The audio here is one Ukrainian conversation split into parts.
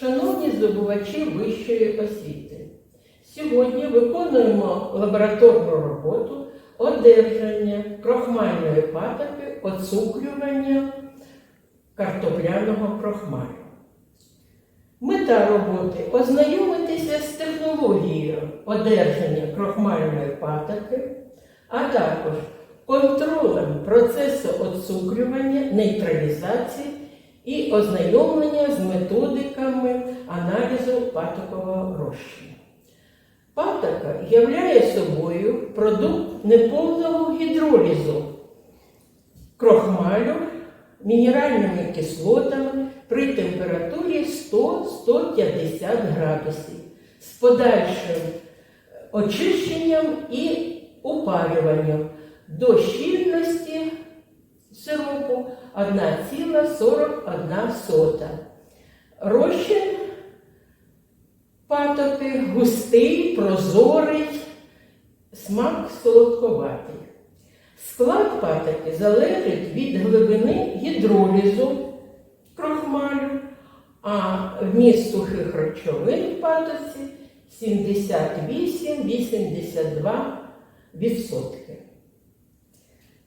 Шановні здобувачі вищої освіти, сьогодні виконуємо лабораторну роботу одержання крохмальної патоки, оцукрювання картопляного крохмалю. Мета роботи ознайомитися з технологією одержання крохмальної патоки, а також контролем процесу оцукрювання, нейтралізації і ознайомлення з методиками аналізу патокового розчину. Патока являє собою продукт неповного гідролізу крохмалю мінеральними кислотами при температурі 100-150 градусів з подальшим очищенням і упарюванням до щільності сиропу 1,41. Розчин патоки густий, прозорий, смак солодковатий. Склад патоки залежить від глибини гідролізу крохмалю, а вміст сухих речовин в патоці 78-82%.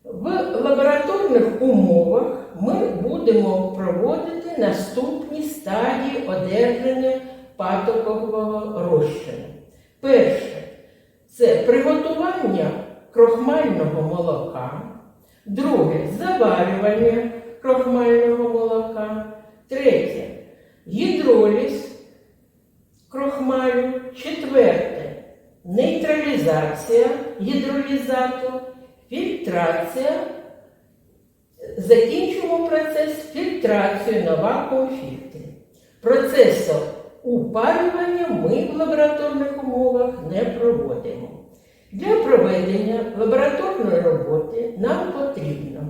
В лабораторних умовах ми будемо проводити наступні стадії одержання патокового розчину. Перше це приготування крохмального молока. Друге заварювання крохмального молока. Третє гідроліз крохмалю. Четверте нейтралізація гідролізату, фільтрація. Закінчуємо процес фільтрацію на вакуум фільтрі. Процесу упарювання ми в лабораторних умовах не проводимо. Для проведення лабораторної роботи нам потрібно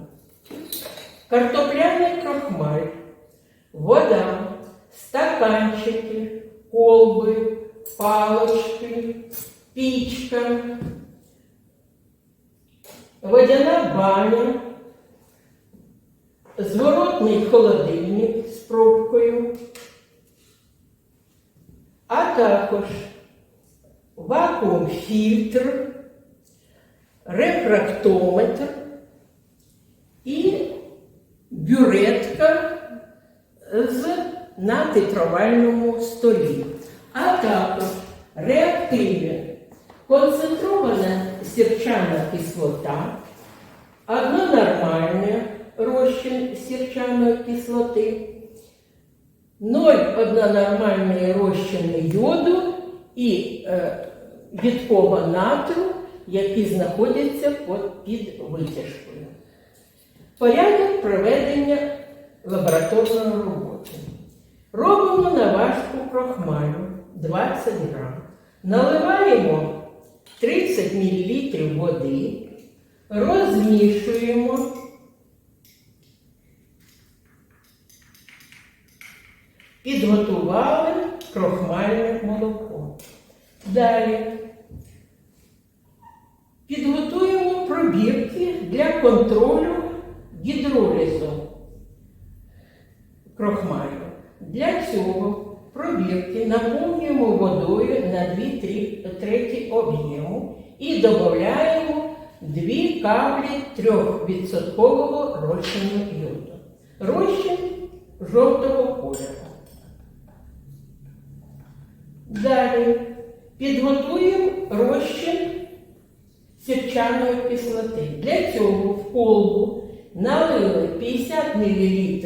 картопляний крохмаль, вода, стаканчики, колби, палочки, пічка, водяна баня, зворотний холодильник з пробкою, а також вакуум-фільтр, рефрактометр і бюретка з на титровальному столі, а також реактиви, концентрована сірчана кислота, однонормальний розчин сірчаної кислоти, 0,1 нормальний розчин йоду і е, рідкого натру, які знаходяться під витяжкою. Порядок проведення лабораторної роботи. Робимо наважку крохмалю 20 грам. Наливаємо 30 мл води, розмішуємо. Підготували крохмальне молоко. Далі підготуємо пробірки для контролю гідролізу крохмалю. Для цього пробірки наповнюємо водою на 2 треті об'єму і додаємо 2 каплі 3% розчину йоду. Розчин жовтого кольору. Далі підготуємо розчин сірчаної кислоти. Для цього в колбу налили 50 мл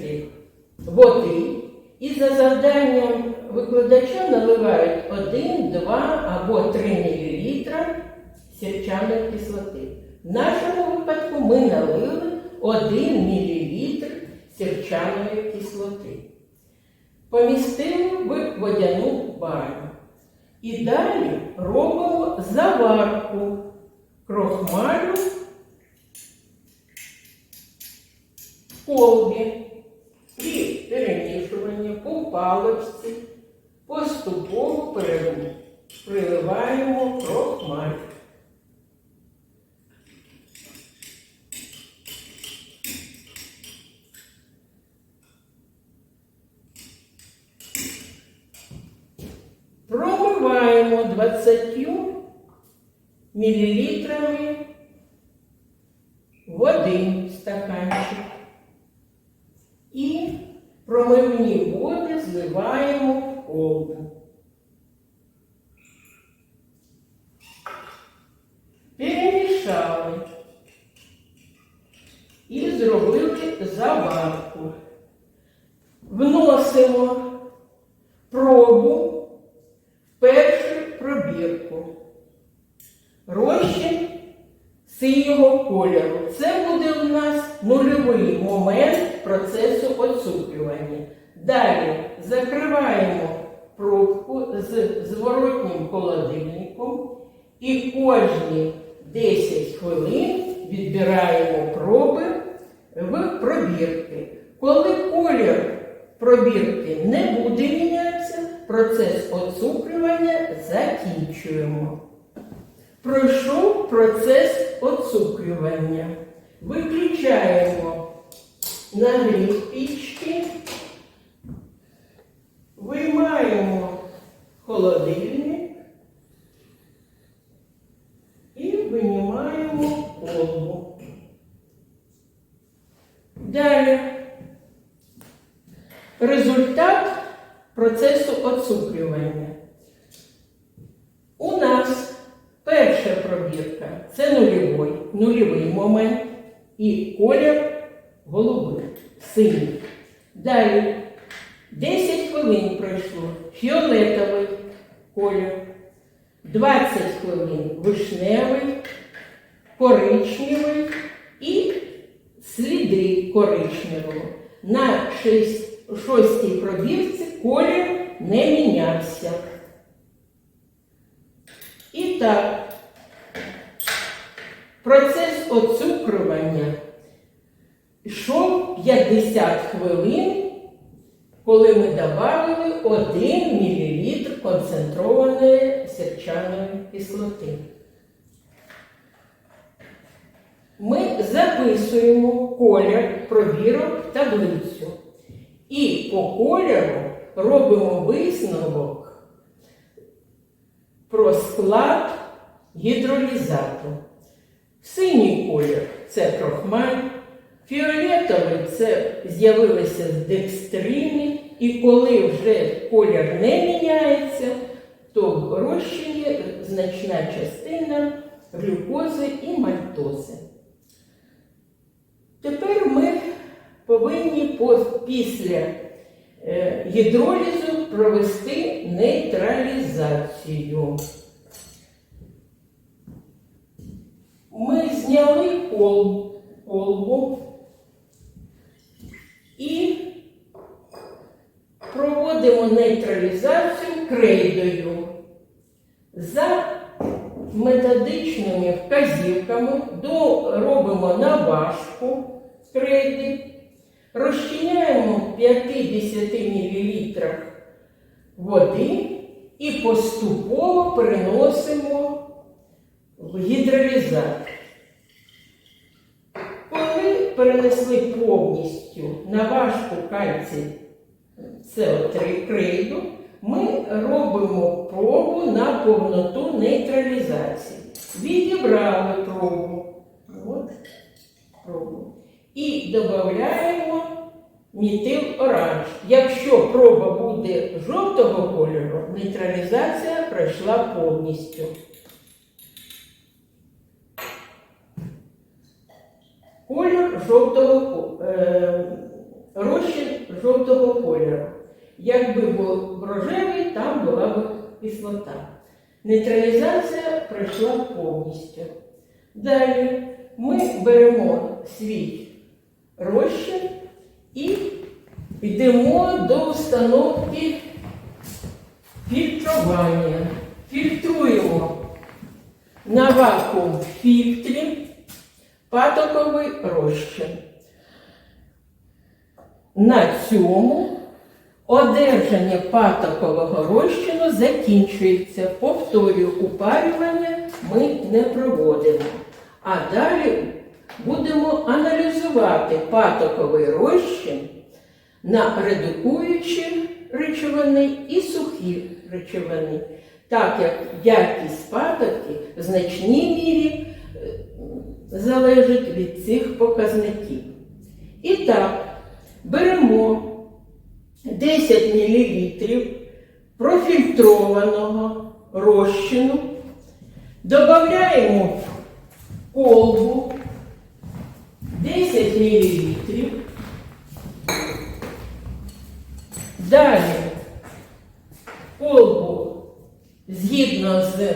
води і за завданням викладача наливають 1, 2 або 3 мл сірчаної кислоти. В нашому випадку ми налили 1 мл сірчаної кислоти. Помістили в водяну баню. І далі робимо заварку крохмалю в колбі. І перемішування по палочці поступово приливаємо крохмаль. заливаємо 20 мілілітрами води в стаканчик. І промивні води зливаємо колбу. Перемішали і зробили заварку. Вносимо пробу в першу пробірку. Розчин синього кольору. Це буде у нас нульовий момент процесу оцуплювання. Далі закриваємо пробку з зворотнім холодильником і кожні 10 хвилин відбираємо проби в пробірки. Коли колір пробірки не буде мінятися, процес оцуплювання закінчуємо. Пройшов процес оцуплювання. Виключаємо нагрів пічки, виймаємо холодильник і винімаємо колбу. Далі. Результат процесу оцуплювання. У нас перша пробірка це нульовий, нульовий момент і колір голубий, синій. Далі 10 хвилин пройшло фіолетовий колір, 20 хвилин вишневий, коричневий і сліди коричневого. На 6, шостій пробірці колір не мінявся. І так, процес оцукрування йшов 50 хвилин, коли ми додали 1 мл концентрованої сірчаної кислоти. Ми записуємо колір пробірок таблицю. І по кольору робимо висновок про склад гідролізату. Синій колір це крохмаль, фіолетовий це з'явилися з декстрини, і коли вже колір не міняється, то в розчині значна частина глюкози і мальтози. Тепер ми повинні після е, гідролізу провести нейтралізацію. Ми зняли кол- колбу і проводимо нейтралізацію крейдою. За методичними вказівками робимо наважку крейди, розчиняємо в 50 мл води і поступово переносимо в гідролізатор. Коли перенесли повністю наважку кальцій СО3 крейду, ми робимо пробу на повноту нейтралізації. Відібрали пробу. От, пробу. І додаємо мітил оранж. Якщо проба буде жовтого кольору, нейтралізація пройшла повністю. Колір жовтого е, розчин жовтого кольору. Якби був рожевий, там була б кислота. Нейтралізація пройшла повністю. Далі ми беремо свій розчин і йдемо до установки фільтрування. Фільтруємо на вакуум фільтрі патоковий розчин. На цьому одержання патокового розчину закінчується. Повторюю, упарювання ми не проводимо. А далі будемо аналізувати патоковий розчин на редукуючі речовини і сухі речовини. так як якість патоки в значній мірі залежить від цих показників. І так, беремо 10 мл профільтрованого розчину, додаємо в колбу 10 мл. Далі колбу згідно з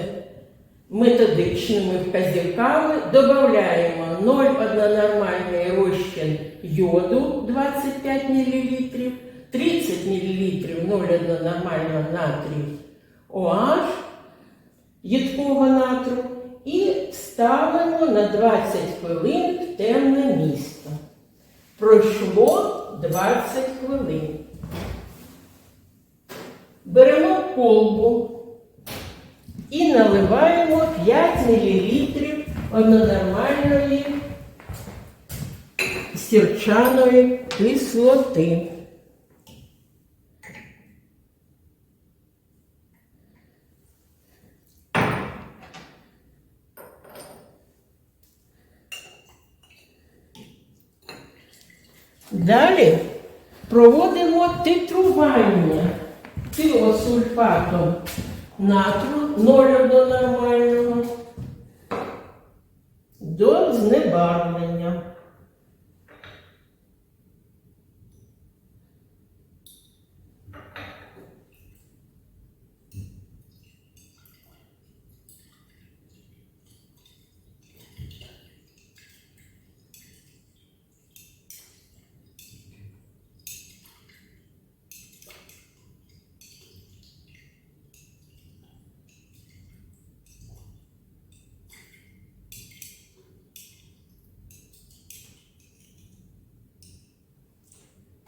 методичними вказівками додаємо 0,1 нормальний розчин йоду 25 мл, 30 мл 0,1 нормального натрію OH їдкого натру і ставимо на 20 хвилин в темне місто. Пройшло 20 хвилин. Беремо колбу і наливаємо 5 мл однонормальної сірчаної кислоти. Далі проводимо титрування тиосульфатом натру 0,1 нормального до знебарвлення.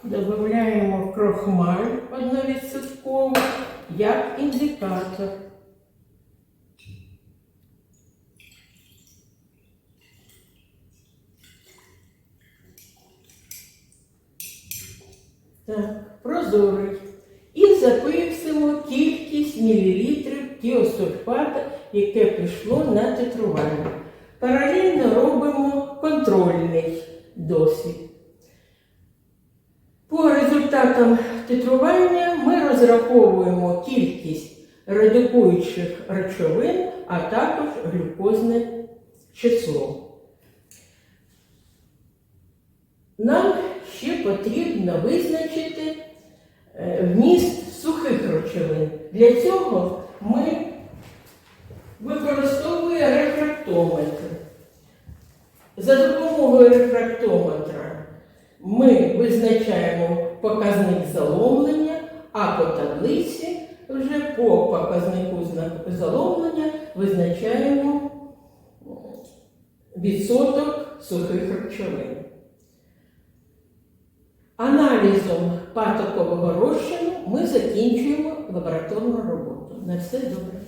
Додаємо крохмаль 1% як індикатор. Так, прозорий. І записуємо кількість мілілітрів тіосульфата, яке пішло на титрування. Паралельно робимо контрольний досвід. Результатам титрування ми розраховуємо кількість редукуючих речовин, а також глюкозне число. Нам ще потрібно визначити е, вміст сухих речовин. Для цього ми використовуємо рефрактометр. За допомогою рефрактометра ми визначаємо показник заломлення, а по таблиці вже по показнику заломлення визначаємо відсоток сухих речовин. Аналізом патокового розчину ми закінчуємо лабораторну роботу. На все добре.